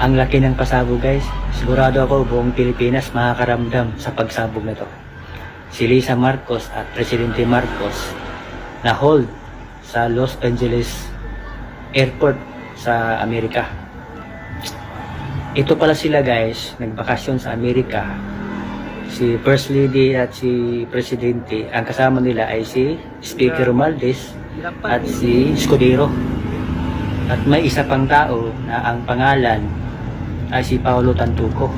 Ang laki ng pasabog guys. Sigurado ako buong Pilipinas makakaramdam sa pagsabog na to. Si Lisa Marcos at Presidente Marcos na hold sa Los Angeles Airport sa Amerika. Ito pala sila guys, nagbakasyon sa Amerika. Si First Lady at si Presidente, ang kasama nila ay si Speaker Romualdez at si Scudero. At may isa pang tao na ang pangalan ay si Paolo Tantuco.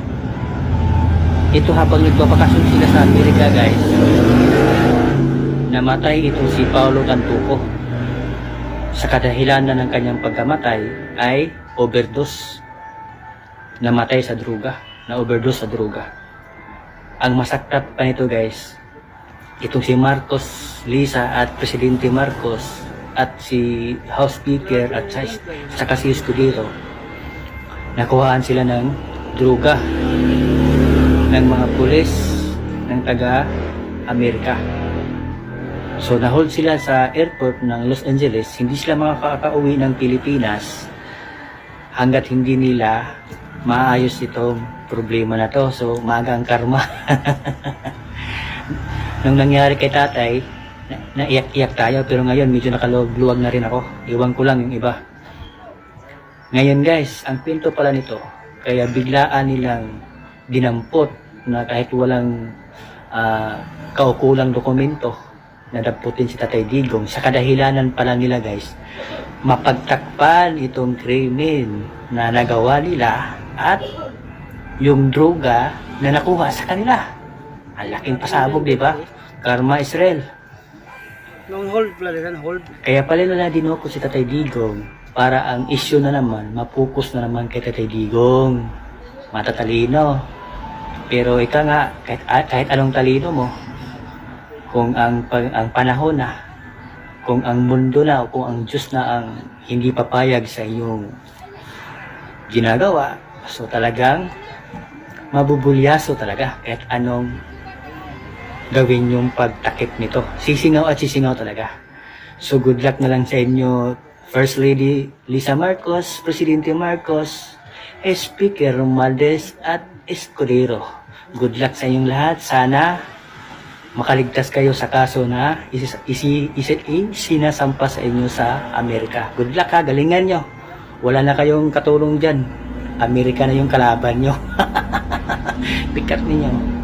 Ito habang nagbabakasyon sila sa Amerika guys, namatay itong si Paolo Tantuco. Sa kadahilanan ng kanyang pagkamatay ay overdose. Namatay sa druga, na overdose sa druga. Ang masakit pa nito guys, itong si Marcos Lisa at Presidente Marcos at si House Speaker at sa, saka si Escudero nakuhaan sila ng druga ng mga pulis ng taga Amerika. So nahold sila sa airport ng Los Angeles, hindi sila makakauwi ng Pilipinas hanggat hindi nila maayos itong problema na to. So maaga ang karma. Nung nangyari kay tatay, na, naiyak-iyak tayo pero ngayon medyo nakaluwag na rin ako. Iwan ko lang yung iba. Ngayon guys, ang pinto pala nito, kaya biglaan nilang dinampot na kahit walang ah, kaukulang dokumento, nadamputin si Tatay Digong. Sa kadahilanan pala nila guys, mapagtakpan itong krimen na nagawa nila at yung droga na nakuha sa kanila. Ang laking pasabog, di ba? Karma Israel. Nung hold pala hold. Kaya pala nila dinoko si Tatay Digong para ang issue na naman, mapokus na naman kay Tatay Digong. Matatalino. Pero ika nga, kahit, ah, kahit anong talino mo, kung ang, ang panahon na, kung ang mundo na, o kung ang Diyos na ang hindi papayag sa iyong ginagawa, so talagang mabubulyaso talaga kahit anong gawin yung pagtakip nito. Sisingaw at sisingaw talaga. So good luck na lang sa inyo, First Lady Lisa Marcos, Presidente Marcos, Speaker Romualdez at Escudero. Good luck sa inyong lahat. Sana makaligtas kayo sa kaso na isi, isi, isi, sinasampa sa inyo sa Amerika. Good luck ha, galingan nyo. Wala na kayong katulong dyan. Amerika na yung kalaban nyo. Pikat ninyo.